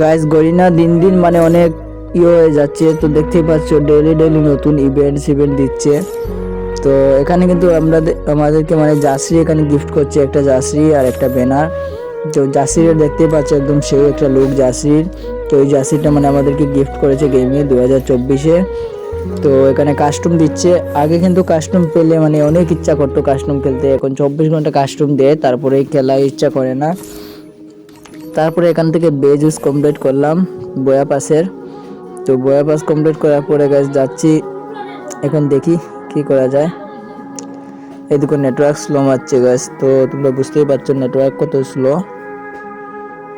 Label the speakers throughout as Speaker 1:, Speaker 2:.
Speaker 1: Guys গরিনা দিন দিন মানে অনেক ইয়ে হয়ে যাচ্ছে। তো দেখতেই পাচ্ছ ডেইলি ডেইলি নতুন ইভেন্টস ইভেন্ট দিচ্ছে। তো এখানে কিন্তু আমরা আমাদেরকে মানে জার্সি এখানে গিফট করছে একটা জার্সি আর একটা ব্যানার তো জার্সির দেখতেই পাচ্ছ, একদম সেই একটা লুক জার্সির তো এই জার্সিটা মানে আমাদেরকে গিফট করেছে গেমে দু হাজার চব্বিশে। তো এখানে কাস্টম দিচ্ছে। আগে কিন্তু কাস্টম পেলে মানে অনেক ইচ্ছা করতো কাস্টম খেলতে। এখন চব্বিশ ঘণ্টা কাস্টম দেয় তারপরে খেলা ইচ্ছা করে না। তারপরে এখান থেকে বেজ ইউজ কমপ্লিট করলাম, বয়া পাসের। তো বয়া পাস কমপ্লিট করার পরে গাছ যাচ্ছি, এখন দেখি কি করা যায়। এদিকে নেটওয়ার্ক স্লো মারছে গাছ তো তোমরা বুঝতেই পারছ নেটওয়ার্ক কত স্লো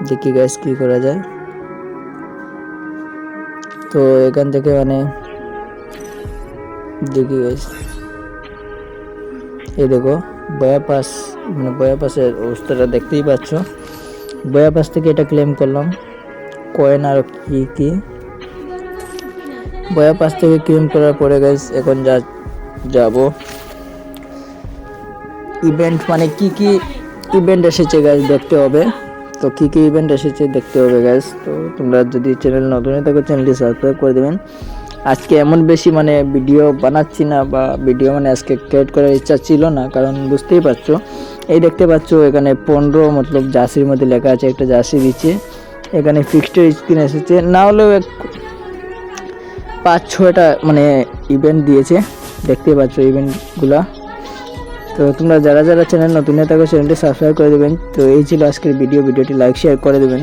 Speaker 1: দেখি গাছ কি করা যায়। তো এখান থেকে মানে দেখি গাছ এই দেখো, বয়া পাস মানে বয়া পাসের অবস্থাটা দেখতেই পাচ্ছ। বয়া পাস থেকে এটা ক্লেম করলাম। কয়েন আর কি কি? বয়া পাস থেকে ক্লেম করার পরে গাইস এখন যা, যাব। ইভেন্ট মানে কি কি ইভেন্ট এসেছে গাইস দেখতে হবে। তো কি কি ইভেন্ট এসেছে দেখতে হবে গাইস তো তোমরা যদি চ্যানেল নতুন হয়ে থাকো চ্যানেলটি সাবস্ক্রাইব করে দেবেন। আজকে এমন বেশি মানে ভিডিও বানাচ্ছি না বা ভিডিও মানে আজকে ক্রিয়েট করার ইচ্ছা ছিল না, কারণ বুঝতেই পারছ। এই দেখতে পাচ্ছ, এখানে পনেরো মতলব জার্সির মধ্যে লেখা আছে, একটা জার্সি দিচ্ছে। এখানে ফিক্সড স্ক্রিন এসেছে। না হলেও এক পাঁচ, ছয়টা মানে ইভেন্ট দিয়েছে। দেখতে পাচ্ছ ইভেন্টগুলা তো তোমরা যারা যারা চ্যানেল নতুন থাকো চ্যানেলটি সাবস্ক্রাইব করে দেবেন। তো এই ছিল আজকের ভিডিও ভিডিওটি লাইক শেয়ার করে দেবেন।